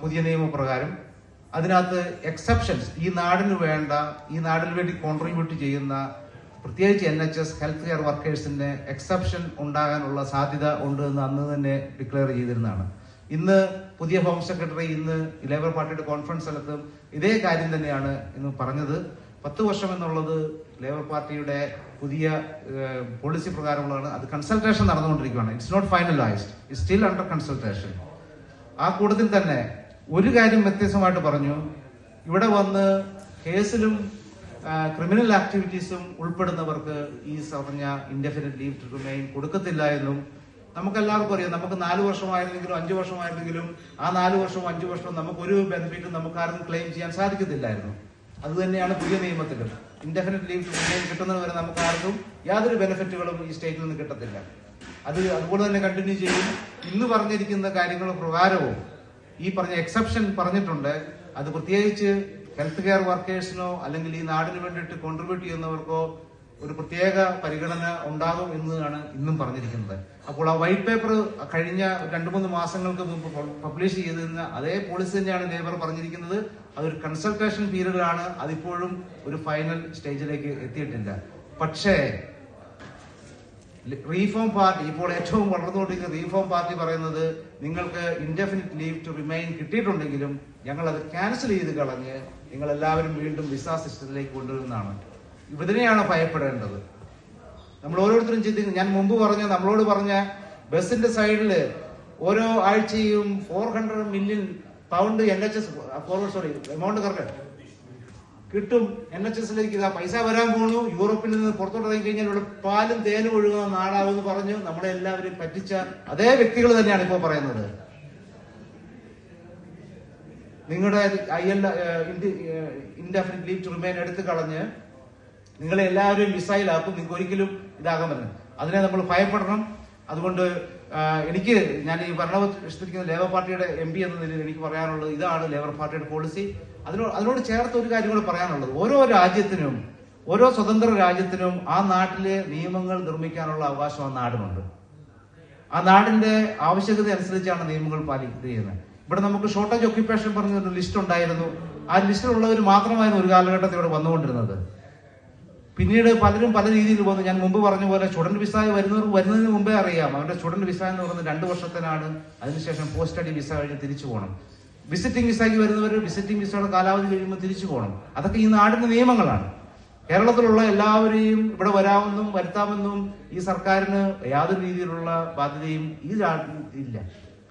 പുതിയ നിയമപ്രകാരം അതിനകത്ത് എക്സെപ്ഷൻസ് ഈ നാടിന് വേണ്ട ഈ നാടിന് വേണ്ടി കോൺട്രിബ്യൂട്ട് ചെയ്യുന്ന പ്രത്യേകിച്ച് N H S health care വർക്കേഴ്സിന്റെ exception ഉണ്ടാകാനുള്ള സാധ്യത ഉണ്ട് എന്ന് അന്ന് തന്നെ ഡിക്ലെയർ ചെയ്തിരുന്നതാണ്. ഇന്ന് പുതിയ ഹോം സെക്രട്ടറി ഇന്ന് ലേബർ പാർട്ടിയുടെ കോൺഫറൻസ് സ്ഥലത്തും ഇതേ കാര്യം തന്നെയാണ് ഇന്ന് പറഞ്ഞത്. പത്ത് വർഷം എന്നുള്ളത് ലേബർ പാർട്ടിയുടെ പുതിയ പോളിസി പ്രകാരമുള്ളതാണ്. അത് കൺസൾട്ടേഷൻ നടന്നുകൊണ്ടിരിക്കുകയാണ്. It's not finalised it still under consultation ആ കൂട്ടത്തിൽ തന്നെ ഒരു കാര്യം വ്യത്യസ്തമായിട്ട് പറഞ്ഞു. ഇവിടെ വന്ന് കേസിലും ക്രിമിനൽ ആക്ടിവിറ്റീസും ഉൾപ്പെടുന്നവർക്ക് ഈ പറഞ്ഞ ഇൻഡെഫിനറ്റ് ലീവ് ടു റിമെയിൻ കൊടുക്കത്തില്ല എന്നും നമുക്ക് എല്ലാവർക്കും അറിയാം. നമുക്ക് നാല് വർഷമായിരുന്നെങ്കിലും അഞ്ചു വർഷമായിരുന്നെങ്കിലും ആ നാല് വർഷവും അഞ്ചു വർഷവും നമുക്ക് ഒരു ബെനിഫിറ്റും നമുക്ക് ആർക്കും ക്ലെയിം ചെയ്യാൻ സാധിക്കത്തില്ലായിരുന്നു. അത് തന്നെയാണ് പുതിയ നിയമത്തിലും. ഇൻഡെഫിനറ്റ് ലീവ് ടു റിമെയിൻ കിട്ടുന്നതുവരെ നമുക്ക് ആർക്കും യാതൊരു ബെനിഫിറ്റുകളും ഈ സ്റ്റേറ്റിൽ നിന്ന് കിട്ടത്തില്ല. അത് അതുപോലെ തന്നെ കണ്ടിന്യൂ ചെയ്യും. ഇന്ന് പറഞ്ഞിരിക്കുന്ന കാര്യങ്ങൾ പ്രകാരവും ഈ പറഞ്ഞ എക്സെപ്ഷൻ പറഞ്ഞിട്ടുണ്ട്. അത് പ്രത്യേകിച്ച് ഹെൽത്ത് കെയർ വർക്കേഴ്സിനോ അല്ലെങ്കിൽ ഈ നാടിന് വേണ്ടിയിട്ട് കോൺട്രിബ്യൂട്ട് ചെയ്യുന്നവർക്കോ ഒരു പ്രത്യേക പരിഗണന ഉണ്ടാകും എന്നതാണ് ഇന്നും പറഞ്ഞിരിക്കുന്നത്. അപ്പോൾ ആ വൈറ്റ് പേപ്പർ കഴിഞ്ഞ രണ്ടു മൂന്ന് മാസങ്ങൾക്ക് മുമ്പ് പബ്ലിഷ് ചെയ്തിരുന്ന അതേ പോളിസി തന്നെയാണ് ലേബർ പറഞ്ഞിരിക്കുന്നത്. അതൊരു കൺസൾട്ടേഷൻ പീരീഡിലാണ് അതിപ്പോഴും ഒരു ഫൈനൽ സ്റ്റേജിലേക്ക് എത്തിയിട്ടില്ല. പക്ഷേ റീഫോം പാർട്ടി ഇപ്പോൾ ഏറ്റവും വളർന്നുകൊണ്ടിരിക്കുന്ന റീഫോം പാർട്ടി പറയുന്നത് നിങ്ങൾക്ക് ഇൻഡെഫിനിറ്റ് ലീവ് ടു റിമൈൻ കിട്ടിയിട്ടുണ്ടെങ്കിലും ഞങ്ങൾ അത് ക്യാൻസൽ ചെയ്ത് കളഞ്ഞ് നിങ്ങൾ എല്ലാവരും വീണ്ടും വിസ സിസ്റ്റത്തിലേക്ക് കൊണ്ടുവരുന്നതാണ്. ഇതിനെയാണ് ഭയപ്പെടേണ്ടത്. നമ്മൾ ഓരോരുത്തരും ചിന്തിക്കുന്നു. ഞാൻ മുമ്പ് പറഞ്ഞ നമ്മളോട് പറഞ്ഞ ബസിന്റെ സൈഡിൽ ഓരോ ആഴ്ചയും four hundred million pound N H S forward sorry amount correct കിട്ടും. എൻ എച്ച് എസിലേക്ക് ഇതാ പൈസ വരാൻ പോണു. യൂറോപ്പിൽ നിന്ന് പുറത്തോട്ട് ഇറങ്ങി കഴിഞ്ഞാൽ ഇവിടെ പാലും തേനും ഒഴുകുന്ന നാടാവെന്ന് പറഞ്ഞു. നമ്മളെ എല്ലാവരും പറ്റിച്ച അതേ വ്യക്തികൾ തന്നെയാണ് ഇപ്പോൾ പറയുന്നത്. നിങ്ങളുടെ I L indefinite leave to remain എടുത്തു കളഞ്ഞ് നിങ്ങളെ എല്ലാവരും മിസൈലാക്കും. നിങ്ങൾക്ക് ഒരിക്കലും ഇതാകാൻ പറ്റില്ല. അതിനെ നമ്മൾ ഭയപ്പെടണം. അതുകൊണ്ട് എനിക്ക് ഞാൻ ഈ ഭരണവിഷ്ഠിക്കുന്ന ലേബർ പാർട്ടിയുടെ എം പി എന്ന നിലയിൽ എനിക്ക് പറയാനുള്ളത് ഇതാണ് ലേബർ പാർട്ടിയുടെ പോളിസി അതിനോട് അതിനോട് ചേർത്ത് ഒരു കാര്യം കൂടെ പറയാനുള്ളത്. ഓരോ രാജ്യത്തിനും ഓരോ സ്വതന്ത്ര രാജ്യത്തിനും ആ നാട്ടിലെ നിയമങ്ങൾ നിർമ്മിക്കാനുള്ള അവകാശം ആ നാടിനുണ്ട്. ആ നാടിന്റെ ആവശ്യകത അനുസരിച്ചാണ് നിയമങ്ങൾ പാലിക്കുന്നത് ഇവിടെ നമുക്ക് ഷോർട്ടേജ് ഓക്യുപ്പേഷൻ പറഞ്ഞ ഒരു ലിസ്റ്റ് ഉണ്ടായിരുന്നു. ആ ലിസ്റ്റിലുള്ളവർ മാത്രമായിരുന്നു ഒരു കാലഘട്ടത്തിൽ ഇവിടെ വന്നുകൊണ്ടിരുന്നത്. പിന്നീട് പലരും പല രീതിയിൽ പോകുന്നു ഞാൻ മുമ്പ് പറഞ്ഞ പോലെ സ്റ്റുഡന്റ് വിസ വരുന്നവർ വരുന്നതിന് മുമ്പേ അറിയാം. അവരുടെ സ്റ്റുഡന്റ് വിസ എന്ന് പറയുന്നത് രണ്ട് വർഷത്തിനാണ്. അതിനുശേഷം പോസ്റ്റ് സ്റ്റഡി വിസ കഴിഞ്ഞ് തിരിച്ചു പോകണം. വിസിറ്റിംഗ് വിസയ്ക്ക് വരുന്നവർ വിസിറ്റിംഗ് വിസയുടെ കാലാവധി കഴിയുമ്പോൾ തിരിച്ചു പോകണം. അതൊക്കെ ഈ നാടിന്റെ നിയമങ്ങളാണ്. കേരളത്തിലുള്ള എല്ലാവരെയും ഇവിടെ വരാമെന്നും വരുത്താമെന്നും ഈ സർക്കാരിന് യാതൊരു രീതിയിലുള്ള ബാധ്യതയും ഈ ഇല്ല.